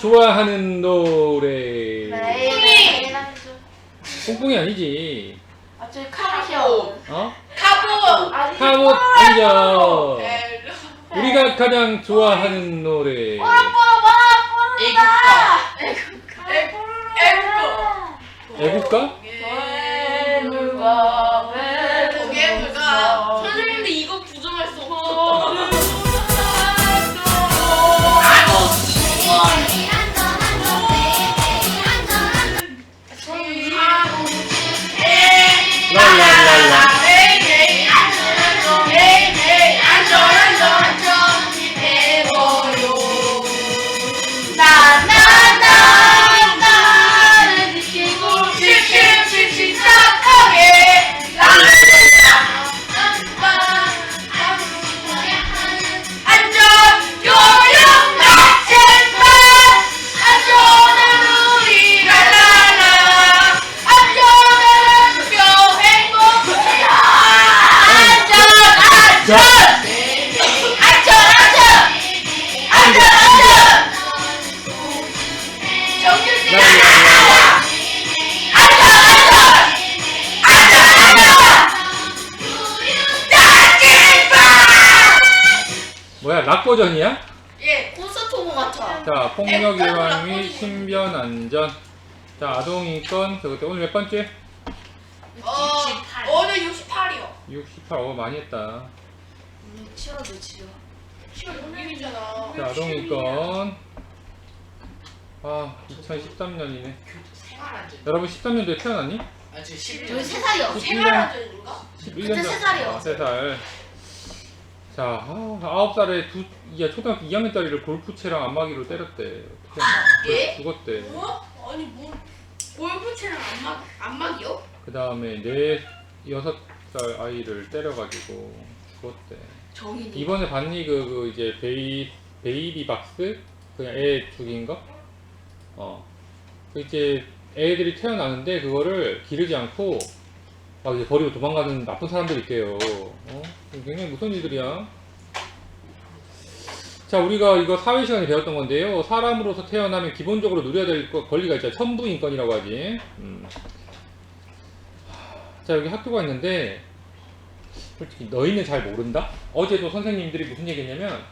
좋아하는 노래. 네. 뽕뽕이 아니지. 아, 저기 카봇이요. 어? 카보. 아니, 카봇 아니죠. 네. 우리가 가장 좋아하는 노래. 뽀라 애국가. 뽀라. 애국가? 배물가 도개물가. that. 버전이야? 예, 콘서트 온것 같아. 자, 폭력 예방 및 신변 안전. 자, 아동 인권. 저거 오늘 몇 번째? 어, 오늘 68이요. 68. 어, 많이 했다. 치워도 치워. 시간 6일이잖아. 자, 아동 인권. 아, 2013년이네. 생활안전. 여러분 13년도에 태어났니? 아, 저 11년. 저희 세 살이요. 생활안전인가? 11년 그때 세 살이요. 아, 세 살. 자, 아, 9살에 두, 야, 초등학교 2학년 딸이를 골프채랑 안마기로 때렸대. 어떻게 하나. 예? 죽었대. 뭐? 아니 뭐 골프채랑 안막 안막이요? 그 다음에 네, 여섯 살 아이를 때려가지고 죽었대. 정인이. 이번에 봤니 그, 그 이제 베이 베이비 박스 그냥 애 죽인 거? 어. 그 이제 애들이 태어나는데 그거를 기르지 않고 막 이제 버리고 도망가는 나쁜 사람들이 있대요. 어? 굉장히 무서운 일들이야. 자, 우리가 이거 사회 시간에 배웠던 건데요. 사람으로서 태어나면 기본적으로 누려야 될 거- 권리가 있죠. 천부인권이라고 하지. 음. 자, 여기 학교가 있는데 솔직히 너희는 잘 모른다? 어제도 선생님들이 무슨 얘기 했냐면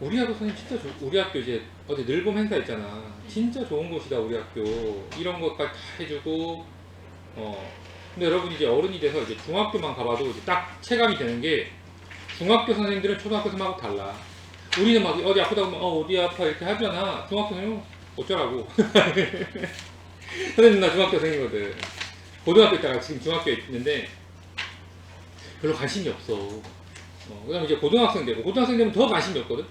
우리 학교 선생님 진짜 좋 우리 학교 이제 어제 늘봄 행사 있잖아 진짜 좋은 곳이다 우리 학교 이런 것까지 다 해주고 어 근데 여러분 이제 어른이 돼서 이제 중학교만 가봐도 이제 딱 체감이 되는 게 중학교 선생님들은 초등학교 선생님하고 달라 우리는 막 어디 아프다고 하면 어 어디 아파 이렇게 하잖아 중학교 선생님은 어쩌라고 선생님 나 중학교 선생님이거든 고등학교 있다가 지금 중학교에 있는데 별로 관심이 없어. 어, 그다음에 이제 고등학생 되고 고등학생 되면 더 관심이 없거든.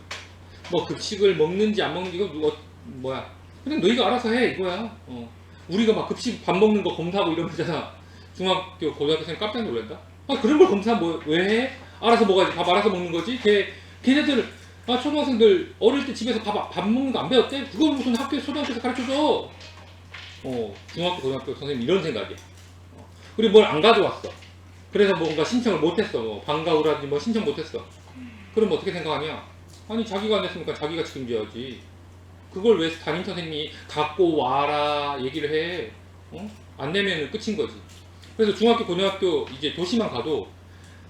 뭐 급식을 먹는지 안 먹는지 이거 누가 뭐야? 그냥 너희가 알아서 해 이거야. 어. 우리가 막 급식 밥 먹는 거 검사하고 이러면 있잖아. 중학교 고등학교생 깜짝 놀란다. 아 그런 걸 검사 뭐 왜 해? 알아서 먹어야지. 밥 알아서 먹는 거지. 걔 걔네들 아 초등학생들 어릴 때 집에서 밥 밥 먹는 거 안 배웠대? 그걸 무슨 학교 초등학교에서 가르쳐 줘. 어 중학교 고등학교 선생님 이런 생각이야. 어. 그리고 뭘 안 가져왔어. 그래서 뭔가 신청을 못했어. 뭐 방과후라든지 뭐 신청 못했어. 그럼 어떻게 생각하냐? 아니 자기가 안 했으니까 자기가 책임져야지. 그걸 왜 담임 선생님이 갖고 와라 얘기를 해? 어? 안 내면 끝인 거지. 그래서 중학교 고등학교 이제 도시만 가도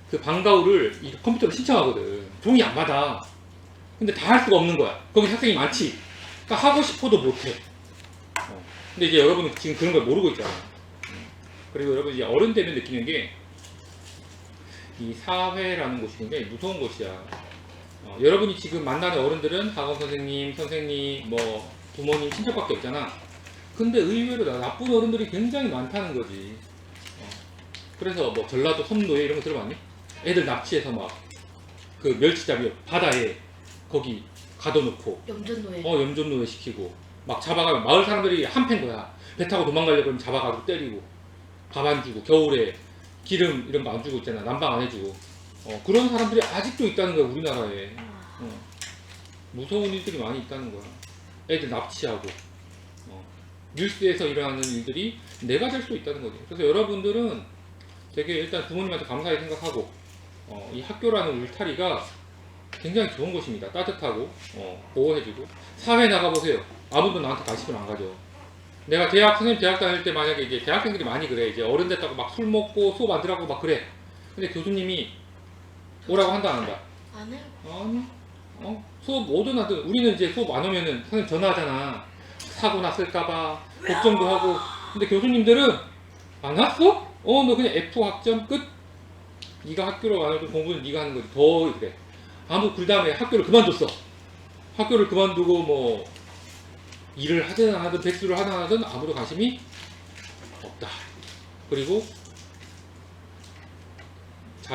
그 방과후를 이 컴퓨터로 신청하거든. 종이 안 받아. 근데 다 할 수가 없는 거야. 거기 학생이 많지. 그러니까 하고 싶어도 못 해. 어. 근데 이제 여러분은 지금 그런 걸 모르고 있잖아. 음. 그리고 여러분 이제 어른 되면 느끼는 게 이 사회라는 곳이 굉장히 무서운 곳이야. 어, 여러분이 지금 만나는 어른들은 학원 선생님, 선생님, 뭐 부모님, 친척밖에 없잖아. 근데 의외로 나- 나쁜 어른들이 굉장히 많다는 거지. 어, 그래서 뭐 전라도 섬노예 이런 거 들어봤니? 애들 납치해서 막 그 멸치잡이 바다에 거기 가둬놓고 염전노예. 어 염전노예 시키고 막 잡아가면 마을 사람들이 한패인 거야. 배 타고 도망가려고 하면 잡아가고 때리고 밥 안 주고 겨울에 기름 이런 거 안 주고 있잖아. 난방 안 해주고 어, 그런 사람들이 아직도 있다는 거야 우리나라에. 어, 무서운 일들이 많이 있다는 거야. 애들 납치하고 어, 뉴스에서 일어나는 일들이 내가 될 수 있다는 거지. 그래서 여러분들은 되게 일단 부모님한테 감사히 생각하고 어, 이 학교라는 울타리가 굉장히 좋은 곳입니다. 따뜻하고 어, 보호해주고 사회 나가보세요. 아무도 나한테 관심을 안 가져. 내가 대학 선생님 대학 다닐 때 만약에 이제 대학생들이 많이 그래 이제 어른 됐다고 막 술 먹고 수업 안 들어가고 막 그래. 근데 교수님이 오라고 한다 안 한다. 안 해요. 아니, 어, 수업 오든 하든 우리는 이제 수업 안 오면은 선생님 전화하잖아. 사고 났을까봐 걱정도 하고. 근데 교수님들은 안 왔어? 어, 너 그냥 F 학점 끝. 네가 학교로 안 와도 공부는 네가 하는 거지. 더 그래. 아무 그 다음에 학교를 그만뒀어. 학교를 그만두고 뭐 일을 하든 안 하든 백수를 하든 안 하든 아무도 관심이 없다. 그리고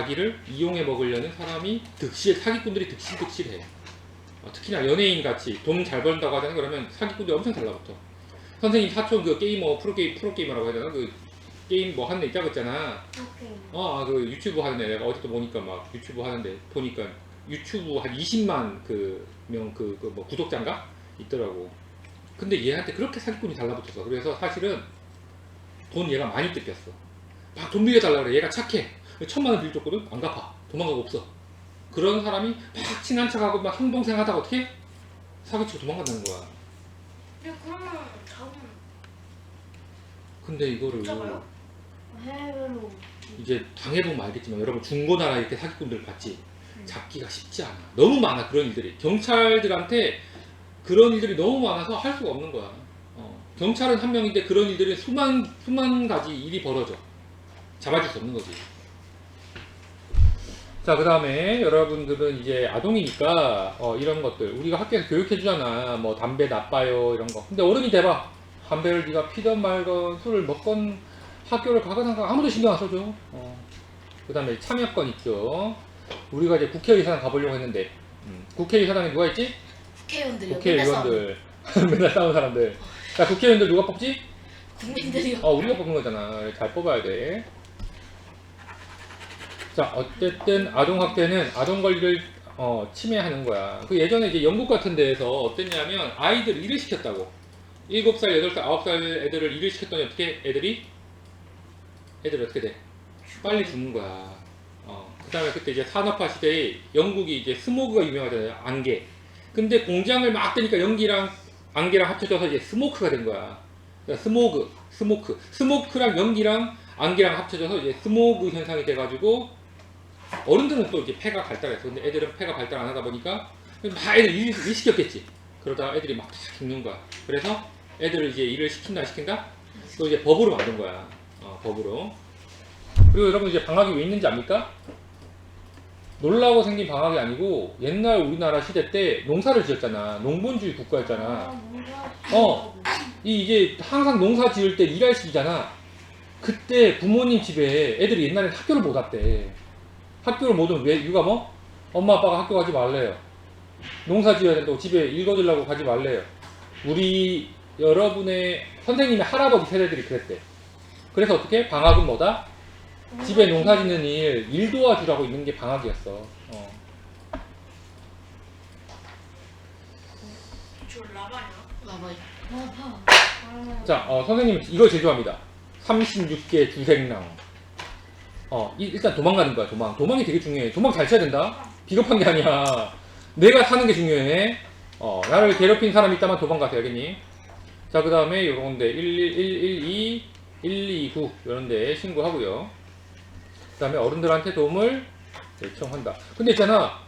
자기를 이용해 먹으려는 사람이 득실 사기꾼들이 득실득실해. 어, 특히나 연예인 같이 돈잘 번다고 하잖아 그러면 사기꾼들이 엄청 달라붙어. 선생님 사촌 그 게이머 프로게임 프로게이머라고 해야 되나 그 게임 뭐 하는 애 있다고 했잖아. 오케이. 어, 아, 그 유튜브 하는 애 내가 어디서 보니까 막 유튜브 하는데 보니까 유튜브 한 20만 그 명 그 그 뭐 구독자인가 있더라고. 근데 얘한테 그렇게 사기꾼이 달라붙었어. 그래서 사실은 돈 얘가 많이 뜯겼어. 막 돈 빌려달라 그래. 얘가 착해. 천만 원 빌려줬거든. 안 갚아. 도망가고 없어. 그런 사람이 막 친한 척하고 막 형동생 하다가 어떻게 사기치고 도망간다는 거야. 야 그러면 다음 근데 이거를 붙잡아요? 해외로. 이제 당해보면 알겠지만 여러분 중고나라 이렇게 사기꾼들 봤지 잡기가 쉽지 않아 너무 많아 그런 일들이 경찰들한테 그런 일들이 너무 많아서 할 수가 없는 거야 어, 경찰은 한 명인데 그런 일들이 수만 수만 가지 일이 벌어져 잡아줄 수 없는 거지 자 그 다음에 여러분들은 이제 아동이니까 어, 이런 것들 우리가 학교에서 교육해 주잖아 뭐 담배 나빠요 이런 거 근데 어른이 돼봐 담배를 네가 피던 말건 술을 먹건 학교를 가거나 가- 아무도 신경 안 써줘. 어. 그 다음에 참여권 있죠. 우리가 이제 국회의사당 가보려고 했는데, 음, 국회의사당에 누가 있지? 국회의원들이요. 국회의원들. 맨날 싸우는 사람들. 자, 국회의원들 누가 뽑지? 국민들이요. 어, 우리가 뽑는 거잖아. 잘 뽑아야 돼. 자, 어쨌든 아동학대는 아동 권리를 어, 침해하는 거야. 그 예전에 이제 영국 같은 데에서 어땠냐면 아이들 일을 시켰다고. 7살, 8살, 9살 애들을 일을 시켰더니 어떻게 애들이 애들이 어떻게 돼? 빨리 죽는 거야. 어, 그 다음에 그때 이제 산업화 시대에 영국이 이제 스모그가 유명하잖아요. 안개. 근데 공장을 막 뜨니까 연기랑 안개랑 합쳐져서 이제 스모크가 된 거야. 그러니까 스모그, 스모크. 스모크랑 연기랑 안개랑 합쳐져서 이제 스모그 현상이 돼가지고 어른들은 또 이제 폐가 발달했어. 근데 애들은 폐가 발달 안 하다 보니까 막 애들 일, 일 시켰겠지. 그러다가 애들이 막 다 죽는 거야. 그래서 애들을 이제 일을 시킨다 시킨다? 또 이제 법으로 만든 거야. 어, 법으로. 그리고 여러분 이제 방학이 왜 있는지 압니까? 놀라고 생긴 방학이 아니고 옛날 우리나라 시대 때 농사를 지었잖아. 농본주의 국가였잖아. 어. 이 이제 항상 농사 지을 때 일할 시기잖아. 그때 부모님 집에 애들이 옛날에 학교를 못 왔대. 학교를 못 오면 왜 이유가 뭐? 엄마 아빠가 학교 가지 말래요. 농사 지어야 된다고 집에 읽어주려고 가지 말래요. 우리 여러분의 선생님의 할아버지 세대들이 그랬대. 그래서 어떻게 방학은 뭐다? 집에 농사 짓는 일, 일 도와주라고 있는 게 방학이었어. 어. 저? 와봐. 자, 어, 선생님 이거 제일 좋아합니다. 36개 주생랑. 어, 이- 일단 도망가는 거야, 도망. 도망이 되게 중요해. 도망 잘 쳐야 된다. 비겁한 게 아니야. 내가 사는 게 중요해. 어, 나를 괴롭힌 사람이 있다면 도망가세요, 알겠니? 자, 그 다음에 요런데 11112, 129 요런데 신고하고요. 그 다음에 어른들한테 도움을 요청한다. 근데 있잖아,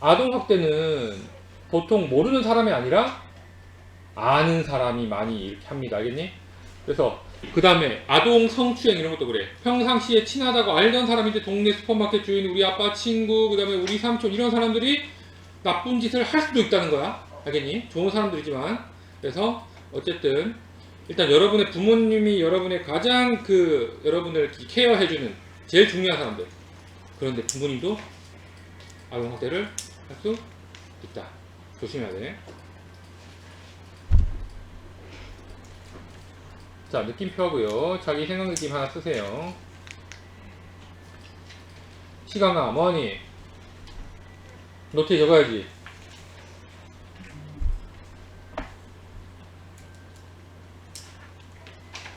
아동학대는 보통 모르는 사람이 아니라 아는 사람이 많이 이렇게 합니다. 알겠니? 그래서 그 다음에 아동 성추행 이런 것도 그래. 평상시에 친하다고 알던 사람인데 동네 슈퍼마켓 주인, 우리 아빠 친구, 그 다음에 우리 삼촌 이런 사람들이 나쁜 짓을 할 수도 있다는 거야. 알겠니? 좋은 사람들이지만. 그래서 어쨌든 일단 여러분의 부모님이 여러분의 가장 그 여러분을 케어해주는 제일 중요한 사람들. 그런데 부모님도 아동 학대를 할 수 있다. 조심해야 돼. 자, 느낌표 하고요. 자기 생각 느낌 하나 쓰세요. 시간아, 뭐하니? 노트에 적어야지.